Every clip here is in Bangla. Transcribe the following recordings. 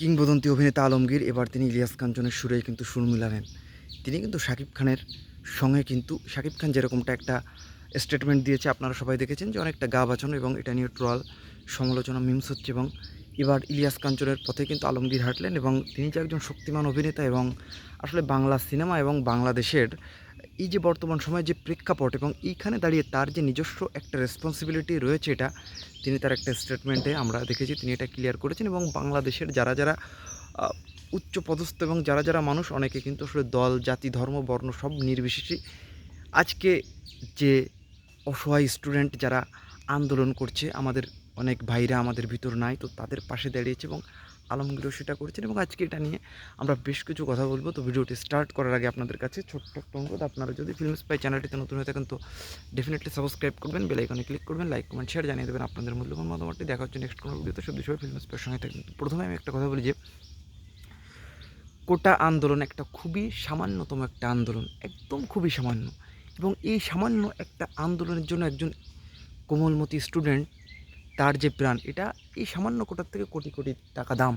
কিংবদন্তি অভিনেতা আলমগীর, এবার তিনি ইলিয়াস কাঞ্চনের সুরেই কিন্তু সুর মিলালেন। তিনি কিন্তু শাকিব খানের সঙ্গে কিন্তু, শাকিব খান যেরকমটা একটা স্টেটমেন্ট দিয়েছে, আপনারা সবাই দেখেছেন যে অনেকটা গা বাঁচানো এবং এটা নিয়ে ট্রল সমালোচনা মিমস হচ্ছে এবং এবার ইলিয়াস কাঞ্চনের পথে কিন্তু আলমগীর হাঁটলেন এবং তিনি যে একজন শক্তিমান অভিনেতা এবং আসলে বাংলা সিনেমা এবং বাংলাদেশের এই যে বর্তমান সময়ে যে প্রেক্ষাপট এবং এইখানে দাঁড়িয়ে তার যে নিজস্ব একটা রেসপন্সিবিলিটি রয়েছে এটা, তিনি তার একটা স্টেটমেন্টে আমরা দেখেছি, তিনি এটা ক্লিয়ার করেছেন এবং বাংলাদেশের যারা যারা উচ্চ পদস্থ এবং যারা যারা মানুষ, অনেকে কিন্তু আসলে দল, জাতি, ধর্ম, বর্ণ সব নির্বিশেষে আজকে যে অসহায় স্টুডেন্ট যারা আন্দোলন করছে, আমাদের অনেক ভাইরা আমাদের ভিতর নাই, তো তাদের পাশে দাঁড়িয়েছে এবং আলমগীরও সেটা করেছেন এবং আজকে এটা নিয়ে আমরা বেশ কিছু কথা বলব। তো ভিডিওটি স্টার্ট করার আগে আপনাদের কাছে ছোট্ট একটা অনুরোধ, আপনারা যদি ফিল্ম স্পাই চ্যানেলটিতে নতুন হয়ে থাকেন তো ডেফিনেটলি সাবস্ক্রাইব করবেন বেল আইকনে ক্লিক করবেন লাইক কমেন্ট শেয়ার জানিয়ে দেবেন আপনাদের মূল্যবান মতামতটি। দেখা হচ্ছে নেক্সট কোনো ভিডিওতে। সব বিষয়ে ফিল্ম স্পাইয়ের সঙ্গে থাকবেন। প্রথমে আমি একটা কথা বলি যে, কোটা আন্দোলন একটা খুবই সামান্যতম একটা আন্দোলন, একদম খুবই সামান্য। এবং এই সামান্য একটা আন্দোলনের জন্য একজন কোমলমতি স্টুডেন্ট তার যে প্রাণ, এটা এই সামান্য কোটার থেকে কোটি কোটি টাকা দাম।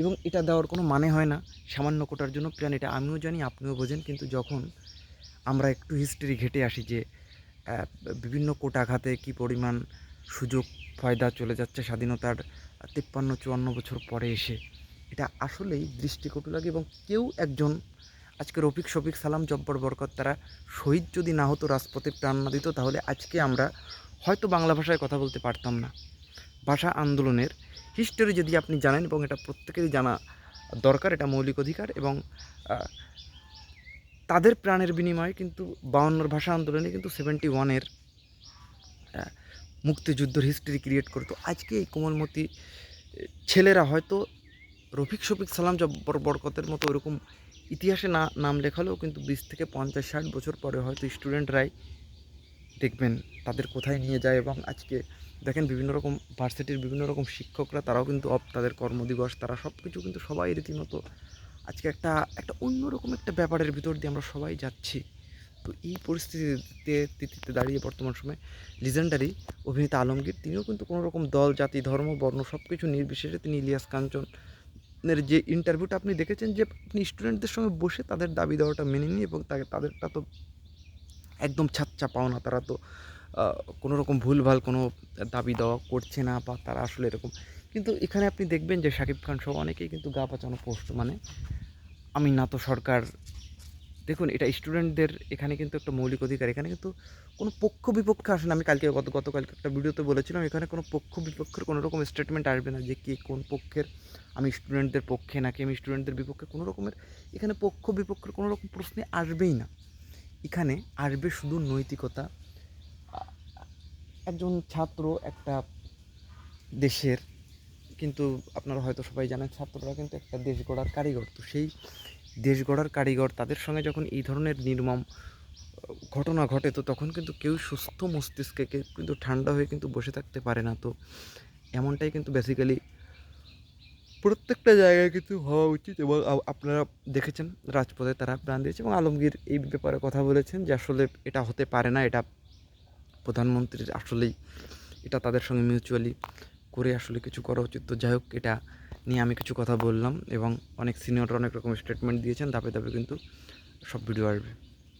এবং এটা দেওয়ার কোনো মানে হয় না। সামান্য কোটার জন্য প্রাণ, এটা আমিও জানি, আপনিও বোঝেন। কিন্তু যখন আমরা একটু হিস্ট্রি ঘেটে আসি যে বিভিন্ন কোটা খাতে কী পরিমাণ সুযোগ, ফয়দা চলে যাচ্ছে স্বাধীনতার তিপ্পান্ন, চুয়ান্ন বছর পরে এসে, এটা আসলেই দৃষ্টিকটু লাগে এবং কেউ একজন, আজকে রফিক শফিক সালাম, জব্বর বরকত, তারা শহীদ যদি না হতো, রাজপথে প্রাণ না দিত, তাহলে আজকে আমরা হয়তো বাংলা ভাষায় কথা বলতে পারতাম না। ভাষা আন্দোলনের হিস্টোরি যদি আপনি জানেন এবং এটা প্রত্যেকেরই জানা দরকার, এটা মৌলিক অধিকার এবং তাদের প্রাণের বিনিময়ে কিন্তু বাউন্নর ভাষা আন্দোলনে কিন্তু সেভেন্টি ওয়ানের মুক্তিযুদ্ধর হিস্ট্রি ক্রিয়েট করতো আজকে এই কোমলমতি ছেলেরা হয়তো রফিক শফিক সালাম জব্বর বরকতের মতো ওরকম ইতিহাসে না, নাম লেখালেও কিন্তু বিশ থেকে পঞ্চাশ, ষাট বছর পরে হয়তো স্টুডেন্টরাই দেখবেন তাদের কোথায় নিয়ে যায় এবং আজকে দেখেন বিভিন্ন রকম ভার্সিটির বিভিন্ন রকম শিক্ষকরা তারাও কিন্তু অফ তাদের কর্মদিবস, তারা সব কিছু কিন্তু সবাই রীতিমতো আজকে একটা একটা অন্যরকম একটা ব্যাপারের ভিতর দিয়ে আমরা সবাই যাচ্ছি। তো এই পরিস্থিতিতে তিথিতে দাঁড়িয়ে বর্তমান সময়ে লিজেন্ডারি অভিনেতা আলমগীর, তিনিও কিন্তু কোনো রকম দল, জাতি, ধর্ম, বর্ণ সব কিছু নির্বিশেষে তিনি ইলিয়াস কাঞ্চনের যে ইন্টারভিউটা আপনি দেখেছেন যে আপনি স্টুডেন্টদের সঙ্গে বসে তাদের দাবি দেওয়াটা মেনে নিয়ে এবং তাকে, তাদেরটা তো একদম ছাচ্চা পাওনা তারা তো কোনো রকম ভুলভাল কোনো দাবি দেওয়া করছে না বা তারা আসলে এরকম। কিন্তু এখানে আপনি দেখবেন যে শাকিব খান সহ অনেকেই কিন্তু গা বাঁচানো পোস্ট মানে আমি না তো সরকার। দেখুন, এটা স্টুডেন্টদের এখানে কিন্তু একটা মৌলিক অধিকার। এখানে কিন্তু কোনো পক্ষ বিপক্ষে আসে না। আমি কালকে গত গতকালকে একটা ভিডিওতে বলেছিলাম, এখানে কোনো পক্ষ বিপক্ষের কোনো রকম স্টেটমেন্ট আসবে না যে কে কোন পক্ষের, আমি স্টুডেন্টদের পক্ষে নাকি আমি স্টুডেন্টদের বিপক্ষে কোনো রকমের, এখানে পক্ষ বিপক্ষের কোনো রকম প্রশ্নে আসবেই না। এখানে আসবে শুধু নৈতিকতা। একজন ছাত্র একটা দেশের, কিন্তু আপনারা হয়তো সবাই জানেন ছাত্ররা কিন্তু একটা দেশ গড়ার কারিগর। তো সেই দেশ গড়ার কারিগর তাদের সঙ্গে যখন এই ধরনের নির্মম, ঘটনা ঘটে, তো তখন কিন্তু কেউ সুস্থ মস্তিষ্কে কিন্তু ঠান্ডা হয়ে কিন্তু বসে থাকতে পারে না। তো এমনটাই কিন্তু বেসিক্যালি প্রত্যেকটা জায়গায় কিন্তু হওয়া উচিত এবং আপনারা দেখেছেন রাজপথে তারা প্রাণ দিয়েছে এবং আলমগীর এই ব্যাপারে কথা বলেছেন যে আসলে এটা হতে পারে না, এটা প্রধানমন্ত্রীর আসলেই, এটা তাদের সঙ্গে মিউচুয়ালি করে আসলে কিছু করা উচিত। তো যাই হোক, এটা নিয়ে আমি কিছু কথা বললাম এবং অনেক সিনিয়ররা অনেক রকম স্টেটমেন্ট দিয়েছেন, ধাপে ধাপে কিন্তু সব ভিডিও আসবে।